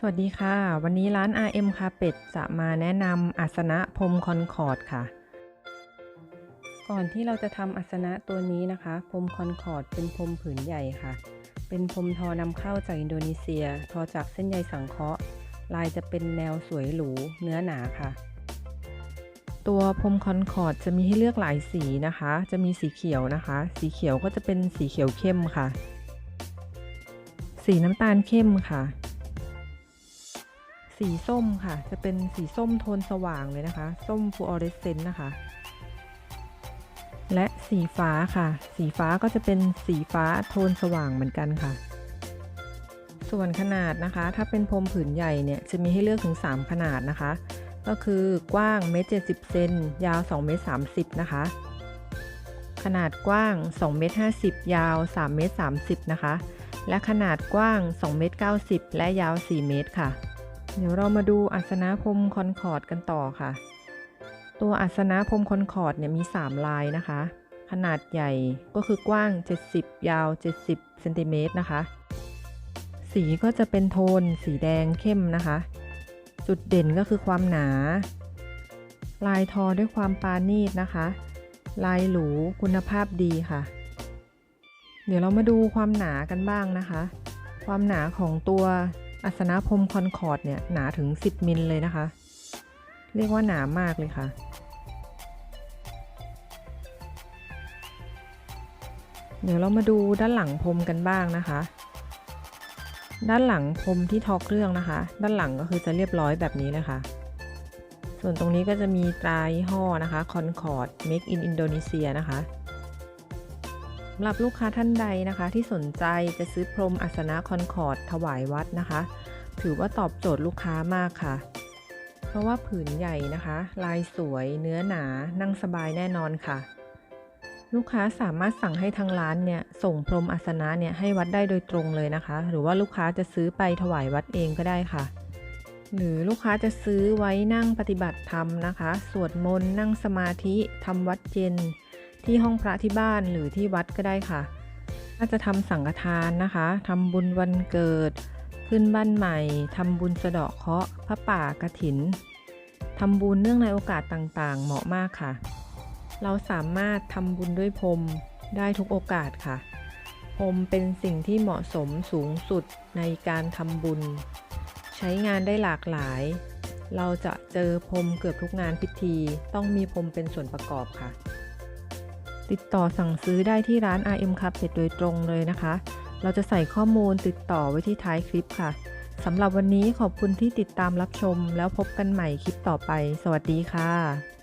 สวัสดีค่ะ วันนี้ร้าน RM Carpet จะมาแนะนำอาสนะพรมคอนคอร์ดค่ะ ก่อนที่เราจะทำอาสนะตัวนี้นะคะพรมคอนคอร์ดเป็นพรมผืนใหญ่ค่ะ เป็นพรมทอนำเข้าจากอินโดนีเซีย ทอจากเส้นใยสังเคราะห์ ลายจะเป็นแนวสวยหรูเนื้อหนาค่ะ ตัวพรมคอนคอร์ดจะมีให้เลือกหลายสีนะคะ จะมีสีเขียวนะคะ สีเขียวก็จะเป็นสีเขียวเข้มค่ะ สีน้ำตาลเข้มค่ะ สีส้มค่ะ จะเป็นสีส้มโทนสว่างเลยนะคะ ส้มฟูออเรสเซนต์นะคะ และสีฟ้าค่ะ สีฟ้าก็จะเป็นสีฟ้าโทนสว่างเหมือนกันค่ะ ส่วนขนาดนะคะ ถ้าเป็นพรมผืนใหญ่เนี่ยจะมีให้เลือกถึง 3 ขนาดนะคะ ก็คือกว้างเมตร70เซนยาว2เมตร30นะคะ ขนาดกว้าง2เมตร50ยาว3เมตร30นะคะ และขนาดกว้าง2เมตร90และยาว4เมตรค่ะ เดี๋ยวเรามาดูอัสนะพรมคอนคอร์ดกันต่อค่ะ ตัวอัสนะพรมคอนคอร์ดเนี่ยมี 3 ลายนะคะ ขนาดใหญ่ก็คือกว้าง 70 ยาว 70เซนติเมตรนะคะ สีก็จะเป็นโทน สีแดงเข้มนะคะ จุดเด่นก็คือความหนา ลายทอด้วยความปาณีตนะคะ ลายหรูคุณภาพดีค่ะ เดี๋ยวเรามาดูความหนากันบ้างนะคะ ความหนาของตัว อัสนะพรมคอนคอร์ดเนี่ยหนาถึง 10 มิลเลยนะคะ เรียกว่าหนามากเลยค่ะ เดี๋ยวเรามาดูด้านหลังพรมกันบ้างนะคะ ด้านหลังพรมที่ทอเครื่องนะคะ ด้านหลังก็คือจะเรียบร้อยแบบนี้เลยค่ะส่วนตรงนี้ก็จะมีตรายี่ห้อนะคะ Concord Make in Indonesia นะคะำหรับลูกค้าท่านใดนะคะ ที่สนใจจะซื้อพรมอัสนะคอนคอร์ดถวายวัดนะคะ ถือว่าตอบโจทย์ลูกค้ามากค่ะ เพราะว่าผืนใหญ่นะคะ ลายสวย เนื้อหนา นั่งสบายแน่นอนค่ะ ลูกค้าสามารถสั่งให้ทางร้านเนี่ยส่งพรมอัสนะเนี่ยให้วัดได้โดยตรงเลยนะคะ หรือว่าลูกค้าจะซื้อไปถวายวัดเองก็ได้ค่ะหรือลูกค้าจะซื้อไว้นั่งปฏิบัติธรรมนะคะ สวดมนต์นั่งสมาธิทำวัดเย็น ที่ห้องพระที่บ้านหรือที่วัดก็ได้ค่ะถ้าจะทำสังฆทานนะคะทำบุญวันเกิด ขึ้นบ้านใหม่ทำบุญสะเดาะเคราะห์พระป่ากระถินทำบุญเนื่องในโอกาสต่างๆ เหมาะมากค่ะ เราสามารถทำบุญด้วยพรมได้ทุกโอกาสค่ะพรมเป็นสิ่งที่เหมาะสมสูงสุดในการทำบุญ ใช้งานได้หลากหลาย เราจะเจอพรมเกือบทุกงานพิธี ต้องมีพรมเป็นส่วนประกอบค่ะ ติดต่อสั่งซื้อได้ที่ร้าน RM Carpet โดยตรงเลยนะคะ เราจะใส่ข้อมูลติดต่อไว้ที่ท้ายคลิปค่ะสำหรับวันนี้ขอบคุณที่ติดตามรับชม แล้วพบกันใหม่คลิปต่อไป สวัสดีค่ะ